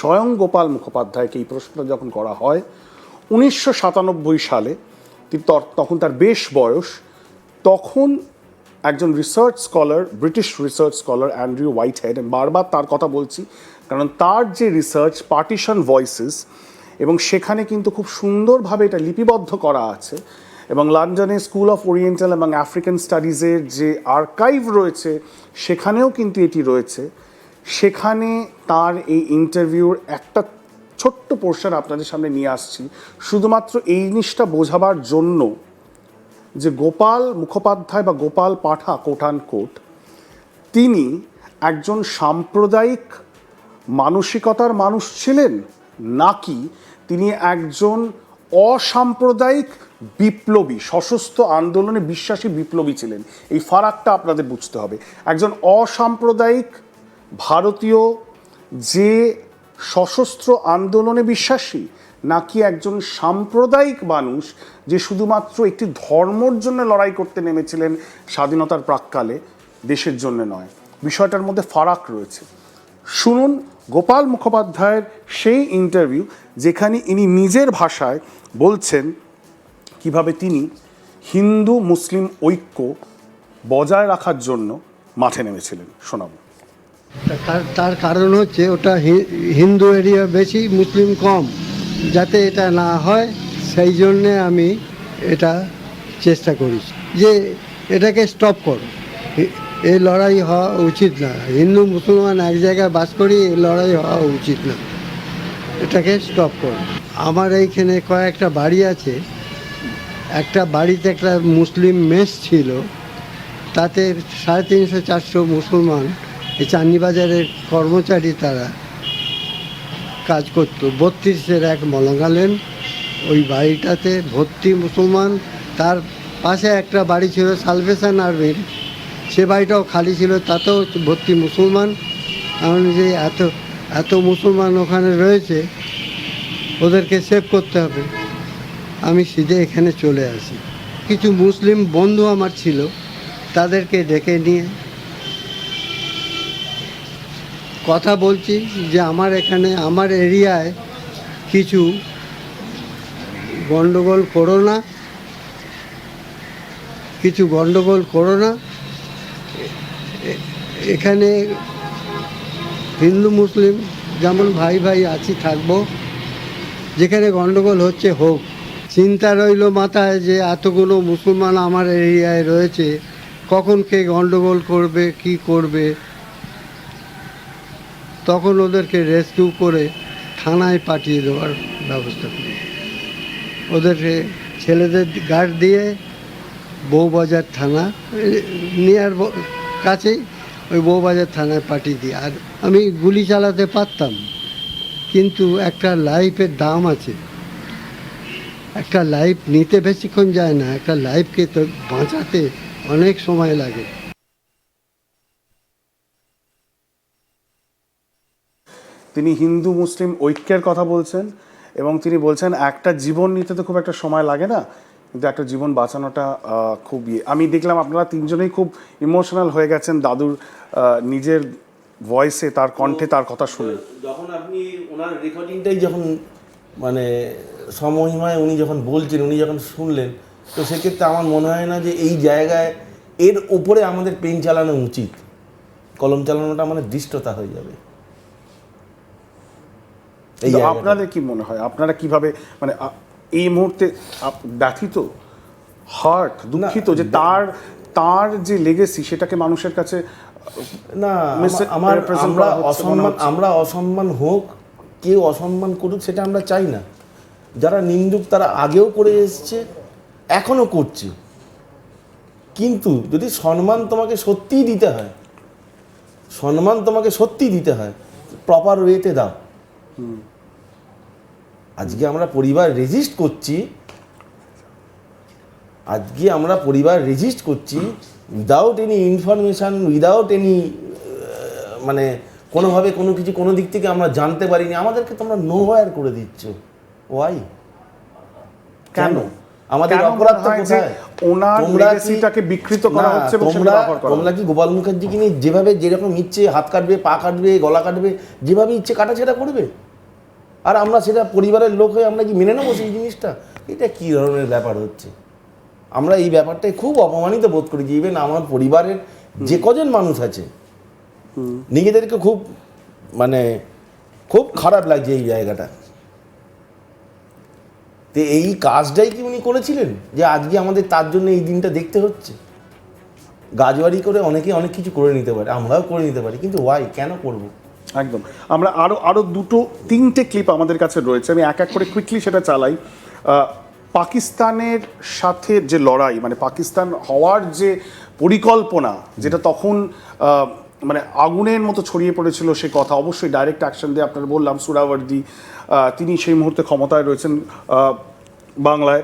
স্বয়ং গোপাল মুখোপাধ্যায়কে এই প্রশ্নটা যখন করা হয়, উনিশশো সাতানব্বই সালে তখন তার বেশ বয়স, তখন একজন research scholar British research scholar Andrew Whitehead বারবার তার কথা বলছি, কারণ তার যে রিসার্চ পার্টিশন ভয়েসেস এবং সেখানে কিন্তু খুব সুন্দরভাবে এটা লিপিবদ্ধ করা আছে, এবং লন্ডনে স্কুল অফ ওরিয়েন্টাল এবং আফ্রিকান স্টাডিজের যে আর্কাইভ রয়েছে, সেখানেও কিন্তু এটি রয়েছে। সেখানে তার এই ইন্টারভিউর একটা ছোট্ট পোর্শন আপনাদের সামনে নিয়ে আসছি। শুধুমাত্র এই জিনিসটা বোঝাবার জন্য যে গোপাল মুখোপাধ্যায় বা গোপাল পাঠা কোটান কোট তিনি একজন সাম্প্রদায়িক মানসিকতার মানুষ ছিলেন নাকি তিনি একজন অসাম্প্রদায়িক বিপ্লবী, সশস্ত্র আন্দোলনে বিশ্বাসী বিপ্লবী ছিলেন? এই ফারাকটা আপনাদের বুঝতে হবে। একজন অসাম্প্রদায়িক ভারতীয় যে সশস্ত্র আন্দোলনে বিশ্বাসী, নাকি একজন সাম্প্রদায়িক মানুষ যে শুধুমাত্র একটি ধর্মর জন্য লড়াই করতে নেমেছিলেন স্বাধীনতার প্রাককালে, দেশের জন্য নয়। বিষয়টার মধ্যে ফারাক রয়েছে। শুনুন গোপাল মুখোপাধ্যায়ের সেই ইন্টারভিউ যেখানে ইনি নিজের ভাষায় বলছেন কীভাবে তিনি হিন্দু মুসলিম ঐক্য বজায় রাখার জন্য মাঠে নেমেছিলেন। শোনাবো। তার কারণ হচ্ছে ওটা হিন্দু এরিয়া বেশি, মুসলিম কম। যাতে এটা না হয়, সেই জন্যে আমি এটা চেষ্টা করেছি। যে এটাকে স্টপ করো। এই লড়াই হওয়া উচিত না। হিন্দু, মুসলমান এক জায়গায় বাস করি এই লড়াই হওয়া উচিত না। এটাকে স্টপ করো। আমার এইখানে কয়েকটা বাড়ি আছে। একটা বাড়িতে একটা মুসলিম মেস ছিল। তাতে সাড়ে তিনশো, চারশো মুসলমান এই চান্দিবাজারের কর্মচারী তারা কাজ করতো। বত্রিশের এক মলঙ্গালেন, ওই বাড়িটাতে ভর্তি মুসলমান, তার পাশে একটা বাড়ি ছিল সালভেশন আর্মির। সে বাড়িটাও খালি ছিল, তাতেও ভর্তি মুসলমান। এমন যে এত এত মুসলমান ওখানে রয়েছে, ওদেরকে সেভ করতে হবে। আমি সিধে এখানে চলে আসি। কিছু মুসলিম বন্ধু আমার ছিল, তাদেরকে ডেকে নিয়ে কথা বলছি যে আমার এখানে, আমার এরিয়ায় কিছু গণ্ডগোল করো না। কিছু গণ্ডগোল করো না। এখানে হিন্দু, মুসলিম যেমন ভাই ভাই আছি, থাকব। যেখানে গণ্ডগোল হচ্ছে, হোক। চিন্তা রইল মাথায় যে এতগুলো মুসলমান আমার এরিয়ায় রয়েছে, কখন কে গণ্ডগোল করবে, কি করবে? তখন ওদেরকে রেস্কিউ করে থানায় পাঠিয়ে দেওয়ার ব্যবস্থা করি। ওদেরকে ছেলেদের গার্ড দিয়ে বউবাজার থানা নিয়ার কাছেই ওই বউবাজার থানায় পাঠিয়ে দিই। আর আমি গুলি চালাতে পারতাম, কিন্তু একটা লাইফের দাম আছে। একটা লাইফ নিতে বেশিক্ষণ যায় না, একটা লাইফকে তো বাঁচাতে অনেক সময় লাগে। তিনি হিন্দু মুসলিম ঐক্যের কথা বলছেন এবং তিনি বলছেন, একটা জীবন নিতে তো খুব একটা সময় লাগে না, কিন্তু একটা জীবন বাঁচানোটা খুব ইয়ে। আমি দেখলাম আপনারা তিনজনেই খুব ইমোশনাল হয়ে গেছেন, দাদুর নিজের ভয়েসে, তার কণ্ঠে, তার কথা শুনে। যখন আপনি ওনার রেকর্ডিংটাই যখন মানে সমহিমায় উনি যখন বলছেন, উনি যখন শুনলেন, তো সেক্ষেত্রে আমার মনে হয় না যে এই জায়গায় এর ওপরে আমাদের পেন চালানো উচিত। কলম চালানোটা আমাদের দৃষ্টতা হয়ে যাবে। এই আপনাদের কি মনে হয়? আপনারা কীভাবে মানে এই মুহূর্তে ব্যথিত হার্ট দুঃখিত যে তার তার যে লেগেসি সেটাকে মানুষের কাছে না আমার আমরা মনে অসম্মান আমরা অসম্মান হোক কেউ অসম্মান করুক সেটা আমরা চাই না। যারা নিন্দুক তারা আগেও করে এসছে এখনও করছে। কিন্তু যদি সম্মান তোমাকে সত্যিই দিতে হয় সম্মান তোমাকে সত্যিই দিতে হয় প্রপার ওয়েতে দাও। আজকে আমরা পরিবার রেজিস্ট করছি। আজকে আমরা পরিবার রেজিস্ট করছি without any information without any মানে কোনোভাবে কোনো কিছু কোনো দিক থেকে আমরা জানতে পারিনি। আমাদেরকে তোমরা নো ওয়ার করে দিচ্ছ। ওয়াই কেন? আমাদের অপরাধ কোথায়? ওনার তোমরা কি- বিকৃত করা হচ্ছে তোমরা তোমরা কি গোপাল মুখার্জিকে নিয়ে যেভাবে যেরকম ইচ্ছে হাত কাটবে পা কাটবে গলা কাটবে যেভাবে ইচ্ছে কাটাছেড়া করবে? আর আমরা সেটা পরিবারের লোক হয়ে আমরা কি মেনে নেব সেই জিনিসটা? এটা কি ধরনের ব্যাপার হচ্ছে? আমরা এই ব্যাপারটায় খুব অপমানিত বোধ করি যে ইভেন আমার পরিবারের যে কজন মানুষ আছে নিজেদেরকে খুব মানে খুব খারাপ লাগছে এই জায়গাটা। তো এই কাজটাই কি উনি করেছিলেন? যে আজকে আমাদের তার জন্য এই দিনটা দেখতে হচ্ছে। গাজবাড়ি করে অনেকে অনেক কিছু করে নিতে পারে আমরাও করে নিতে পারি কিন্তু ওয়াই কেন করব? একদম। আমরা আরও আরও দুটো, তিনটে ক্লিপ আমাদের কাছে রয়েছে। আমি এক এক করে কুইকলি সেটা চালাই। পাকিস্তানের সাথে যে লড়াই মানে পাকিস্তান হওয়ার যে পরিকল্পনা, যেটা তখন মানে আগুনের মতো ছড়িয়ে পড়েছিল সে কথা, অবশ্যই ডাইরেক্ট অ্যাকশন দিয়ে আপনার বললাম সুরাবর্দি তিনি সেই মুহূর্তে ক্ষমতায় রয়েছেন বাংলায়।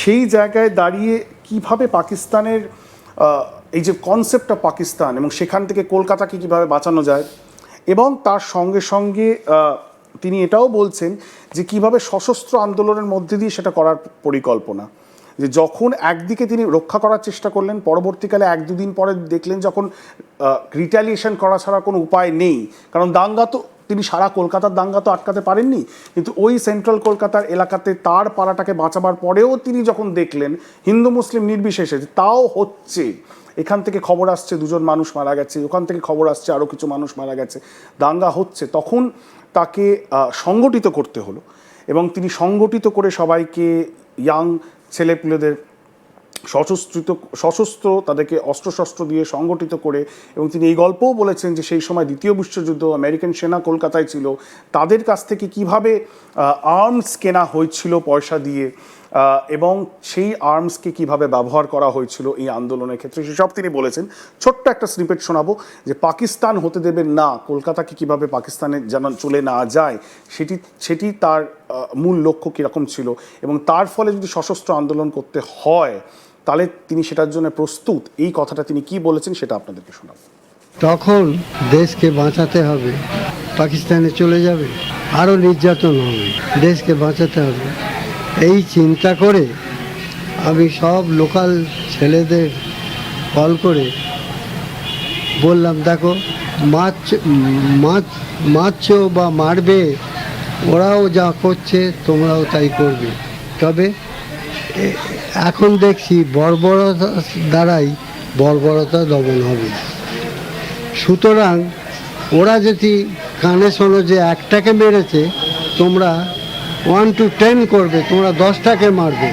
সেই জায়গায় দাঁড়িয়ে কীভাবে পাকিস্তানের এই যে কনসেপ্ট অফ পাকিস্তান এবং সেখান থেকে কলকাতাকে কীভাবে বাঁচানো যায় এবং তার সঙ্গে সঙ্গে তিনি এটাও বলছেন যে কীভাবে সশস্ত্র আন্দোলনের মধ্যে দিয়ে সেটা করার পরিকল্পনা। যে যখন একদিকে তিনি রক্ষা করার চেষ্টা করলেন, পরবর্তীকালে এক দুদিন পরে দেখলেন যখন রিটালিয়েশন করা ছাড়া কোনো উপায় নেই। কারণ দাঙ্গা তো, তিনি সারা কলকাতার দাঙ্গা তো আটকাতে পারেননি। কিন্তু ওই সেন্ট্রাল কলকাতার এলাকাতে তার পাড়াটাকে বাঁচাবার পরেও তিনি যখন দেখলেন হিন্দু মুসলিম নির্বিশেষে তাও হচ্ছে। এখান থেকে খবর আসছে, দুজন মানুষ মারা গেছে। ওখান থেকে খবর আসছে আরও কিছু মানুষ মারা গেছে। দাঙ্গা হচ্ছে। তখন তাকে সংগঠিত করতে হলো এবং তিনি সংগঠিত করে সবাইকে ইয়াং ছেলেপুলেদের সশস্ত্রিত, সশস্ত্র তাদেরকে অস্ত্রশস্ত্র দিয়ে সংগঠিত করে এবং তিনি এই গল্পও বলেছেন যে সেই সময় দ্বিতীয় বিশ্বযুদ্ধ, আমেরিকান সেনা কলকাতায় ছিল। তাদের কাছ থেকে কীভাবে আর্মস কেনা হয়েছিল পয়সা দিয়ে এবং সেই আর্মসকে কীভাবে ব্যবহার করা হয়েছিল এই আন্দোলনের ক্ষেত্রে সেসব তিনি বলেছেন। ছোট্ট একটা স্নিপেট শোনাবো যে পাকিস্তান হতে দেবেন না, কলকাতাকে কীভাবে পাকিস্তানে যেন চলে না যায়, সেটি সেটি তার মূল লক্ষ্য কীরকম ছিল এবং তার ফলে যদি সশস্ত্র আন্দোলন করতে হয়, তাহলে তিনি সেটার জন্য প্রস্তুত। এই কথাটা তিনি কি বলেছেন সেটা আপনাদেরকে শোনাবো। তখন দেশকে বাঁচাতে হবে, পাকিস্তানে চলে যাবে, আরও নির্যাতন হবে, দেশকে বাঁচাতে হবে। এই চিন্তা করে আমি সব লোকাল ছেলেদের কল করে বললাম, দেখো, মাছ মাছ মারছো বা মারবে, ওরাও যা করছে তোমরাও তাই করবে। তবে এখন দেখছি বর্বরতা দ্বারাই বর্বরতা দমন হবে। সুতরাং ওরা যদি কানে শোনো যে একটাকে মেরেছে, তোমরা ওয়ান টু টেন করবে, তোমরা দশটাকে মারবে।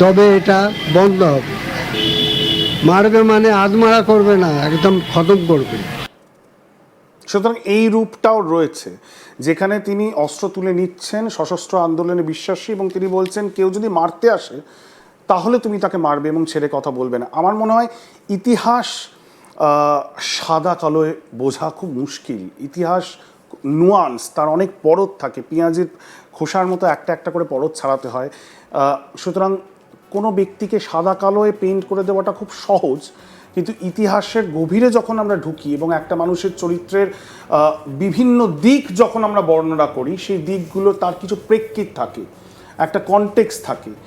তবে এটা বন্ধ হবে। মারবে মানে আদমারা করবে না, একদম খতম করবে। সুতরাং এই রূপটাও রয়েছে, যেখানে তিনি অস্ত্র তুলে নিচ্ছেন, সশস্ত্র আন্দোলনে বিশ্বাসী, এবং তিনি বলছেন, কেউ যদি মারতে আসে, তাহলে তুমি তাকে মারবে এবং ছেড়ে কথা বলবে না। আমার মনে হয় ইতিহাস সাদা কালোয় বোঝা খুব মুশকিল। ইতিহাস নুয়ান্স তার অনেক পরত থাকে। পেঁয়াজের খোসার মতো একটা একটা করে পরত ছাড়াতে হয়। সুতরাং কোনো ব্যক্তিকে সাদা কালোয় পেইন্ট করে দেওয়াটা খুব সহজ, কিন্তু ইতিহাসের গভীরে যখন আমরা ঢুকি এবং একটা মানুষের চরিত্রের বিভিন্ন দিক যখন আমরা বর্ণনা করি, সেই দিকগুলো তার কিছু প্রেক্ষিত থাকে, একটা কনটেক্স থাকে।